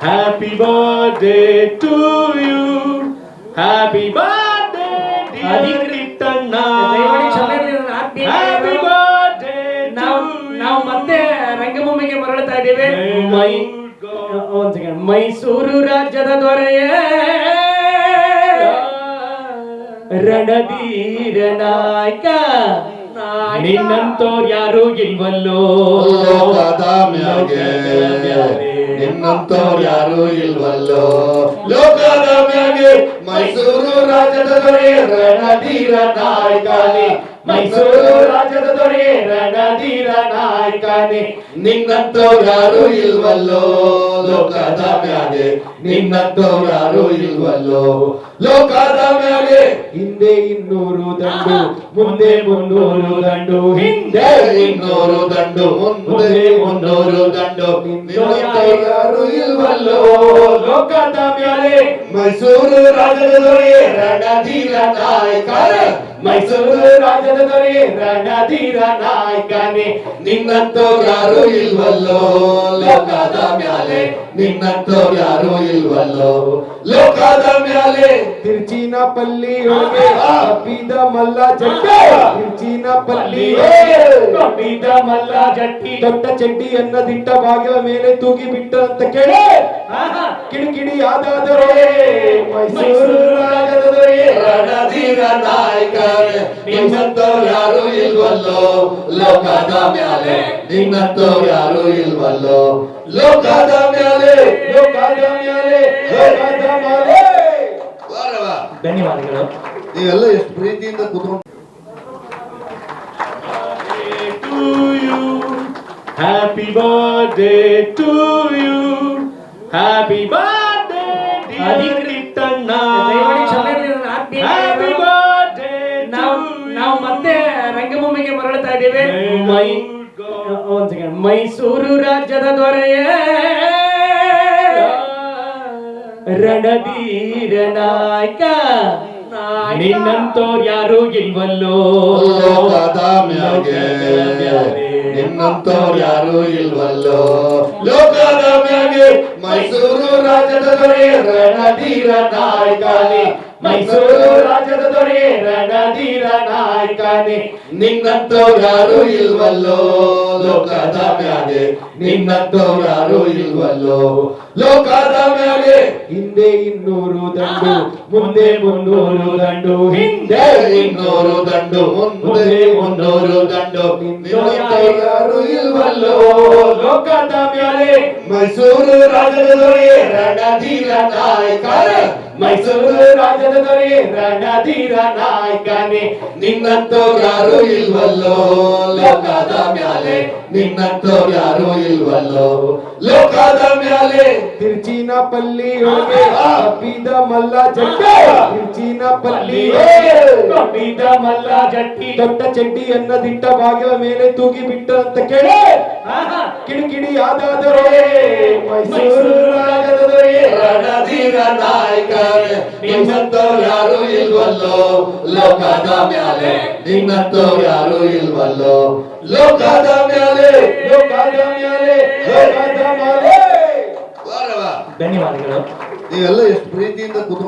Happy birthday to you. Happy birthday, dear ಅಧಿಕ- ಕಿಟ್ಟಣ್ಣ. ದಯಮಾಡಿ ಕ್ಷಮೆ ಇರಲಿ ನನ್ನ ಆತ್ಮೀಯ Happy ಗೆಳೆಯರು. birthday ನಾವು to ನಾವು you. ಮತ್ತೆ ರಂಗಭೂಮಿಗೆ ಮರಳುತ್ತಾ ಇದ್ದೇವೆ May the my Lord God ಒಂದ್ ಸೆಕೆಂಡ್ ಮೈಸೂರು ರಾಜ್ಯದ ದೊರೆಯೇ ರಣಧೀರ ನಾಯಕ ನಿನ್ನಂತೋರ್ ಯಾರು ಇಲ್ವಲ್ಲೋ? ಲೋಕದ ಮ್ಯಾಗೆ. ಯಾರು ಇಲ್ವಲ್ಲೋ? ಲೋಕದ ಮ್ಯಾಗೆ. ಮೈಸೂರು ರಾಜ್ಯದ ದೊರೆ ರಣಧೀರ ನಾಯಕನೇ ಮೈಸೂರು ರಾಜ್ಯದ ರಣಧೀರ ನಾಯಕನೇ ನಿನ್ನಂತೋ ಯಾರು ಇಲ್ವಲ್ಲೋ? ಲೋಕದ ಮ್ಯಾಗೆ ನಿನ್ನಂತೋ ಯಾರು ಇಲ್ವಲ್ಲೋ? ಲೋಕದ ಮ್ಯಾಗೆ ಹಿಂದೆ ಇನ್ನೂರು ದಂಡು, ಮುಂದೆ ಮುನ್ನೂರು ದಂಡು, ಹಿಂದೆ ಇನ್ನೂರು ದಂಡು, ಮುಂದೆ ಮುನ್ನೂರು ದಂಡು. ನಿನ್ನಂತವ್ರು ಯಾರು ಇಲ್ವಲ್ಲೋ? ಲೋಕದ ಮ್ಯಾಲೆ. ಮೈಸೂರು ರಾಜದ ದೊರೆ ರಣಧೀರ ನಾಯಕರ ಮೈಸೂರು ರಾಜದ ದೊರೆ ರಣಧೀರ ನಾಯಕನೇ. ನಿನ್ನಂತೋ ಯಾರು ಇಲ್ವಲ್ಲೋ? ಲೋಕದ ಮ್ಯಾಲೆ. ನಿನ್ನಂತೋ ಯಾರು ಇಲ್ವಲ್ಲೋ? ಲೋಕದ ಮ್ಯಾಲೆ. ತಿರುಚಿನ ಪಲ್ಲಿ ಒಳಗೆ ಕಬ್ಬಿದ ಮಲ್ಲ ಜಟ್ಟಿ. ತಿರುಚಿನ ಪಲ್ಲಿ ಕಬ್ಬಿದ ಮಲ್ಲ ಜಟ್ಟಿ. ದೊಡ್ಡ ಚಡ್ಡಿಯನ್ನ ದಿಟ್ಟ ಬಾಗಿಲ ಮೇಲೆ ತೂಗಿ ಬಿಟ್ಟಂತ ಕೇಳಿ. ಆಹಾ. ಕಿಡಿಕಿಡಿ ಆದಾದರೆ ಮೈಸೂರು ರಾಜ್ಯದ ದೊರೆ ರಣಧೀರ ನಿನ್ನಂತವ್ರು ಯಾರು ಇಲ್ವಲ್ಲೋ? ಲೋಕದ ಮ್ಯಾಲೆ ನಿನ್ನಂತವ್ರು ಯಾರು ಇಲ್ವಲ್ಲೋ? ಲೋಕದ ಮ್ಯಾಲೆ ಲೋಕದ ಮ್ಯಾಲೆ ಲೋಕದ ಮ್ಯಾಲೆ. ಧನ್ಯವಾದಗಳು. ನೀವೆಲ್ಲ ಎಷ್ಟು ಪ್ರೀತಿಯಿಂದ ಕೂತ್ಕೊಂಡು to you. Happy birthday to you. Happy birthday. ದಯಮಾಡಿ ಕ್ಷಮೆ ಇರಲಿ ನನ್ನ ಆತ್ಮೀಯ. ನಾವು ನಾವು ಮತ್ತೆ ರಂಗಭೂಮಿಗೆ ಮರಳುತ್ತಾ ಇದ್ದೇವೆ. ಮೈ Lord ಸೆಕೆಂಡ್ ಮೈಸೂರು ರಾಜ್ಯದ ದೊರೆಯೇ ರಣಧೀರ ನಾಯಕ. ನಿನ್ನಂತೋ ಯಾರು ಇಲ್ವಲ್ಲೋ. ಲೋಕದ ಮ್ಯಾಗೆ ನಿನ್ನಂತವ್ರು ಯಾರು ಇಲ್ವಲ್ಲೋ. ಮ್ಯಾಗೆ ಮೈಸೂರು ರಾಜ್ಯದ ದೊರೆ ರಣಧೀರ ನಾಯಕನೇ ಮೈಸೂರು ರಾಜ್ಯದ ದೊರೆ ರಣಧೀರ ನಾಯಕನೇ ನಿನ್ನಂತವ್ರು ಯಾರು ಇಲ್ವಲ್ಲೋ ಲೋಕದ ಮ್ಯಾಗೆ ನಿನ್ನಂತವ್ರು ಯಾರು ಇಲ್ವಲ್ಲೋ ಲೋಕದ ಮ್ಯಾಗೆ ಹಿಂದೆ ಇನ್ನೂರು ದಂಡು ಮುಂದೆ ಮುನ್ನೂರು ದಂಡು ಹಿಂದೆ ಹಿಂದೆ ಇನ್ನೂರು ದಂಡು ಮುಂದೆ ಮುನ್ನೂರು ದಂಡು ನಿನ್ನಂತವ್ರು ಯಾರು ಇಲ್ವಲ್ಲೋ ಲೋಕದ ಮ್ಯಾಲೆ ಮೈಸೂರು ರಾಜ್ಯದ ದೊರೆ ರಣಧೀರ ನಾಯಕನೇ ಮೈಸೂರು ರಾಜನ ರಣಧೀರ ನಾಯಕನೇ ನಿನ್ನಂತೋ ಯಾರು ಇಲ್ವಲ್ಲೋ? ಲೋಕದ ಮ್ಯಾಲೆ ನಿನ್ನಂತೋ ಯಾರು ಇಲ್ವಲ್ಲೋ? ಲೋಕದ ಮ್ಯಾಲೆ ತಿರುಚಿನ ಪಲ್ಲಿ ಒಳಗೆ ಕಬ್ಬಿದ ಮಲ್ಲ ಜಟ್ಟಿ ತಿರುಚಿನ ಪಲ್ಲಿ ಕಬ್ಬಿದ ಮಲ್ಲ ಜಟ್ಟಿ ದೊಡ್ಡ ಚಡ್ಡಿಯನ್ನ ದಿಟ್ಟ ಬಾಗಿಲ ಮೇಲೆ ತೂಗಿ ಬಿಟ್ಟ ಅಂತ ಕೇಳಿ. ಕಿಡಿಕಿಡಿ ಆದಾದರೆ ಮೈಸೂರು ರಾಜ್ಯದ ದೊರೆ. ರಣಧೀರ ನಾಯಕನೇ ನಿನ್ನಂತವ್ರು ಯಾರು ಇಲ್ವಲ್ಲೋ? ಲೋಕದ ಮ್ಯಾಲೆ ನಿನ್ನಂತೋ ಯಾರು ಇಲ್ವಲ್ಲೋ? ಲೋಕದ ಮ್ಯಾಲೆ ಲೋಕದ ಮ್ಯಾಲೆ ಲೋಕದ ಮ್ಯಾಲೆ. ಧನ್ಯವಾದಗಳು. ನೀವೆಲ್ಲ ಎಷ್ಟು ಪ್ರೀತಿಯಿಂದ ಕೂತ್ಕೊಂಡು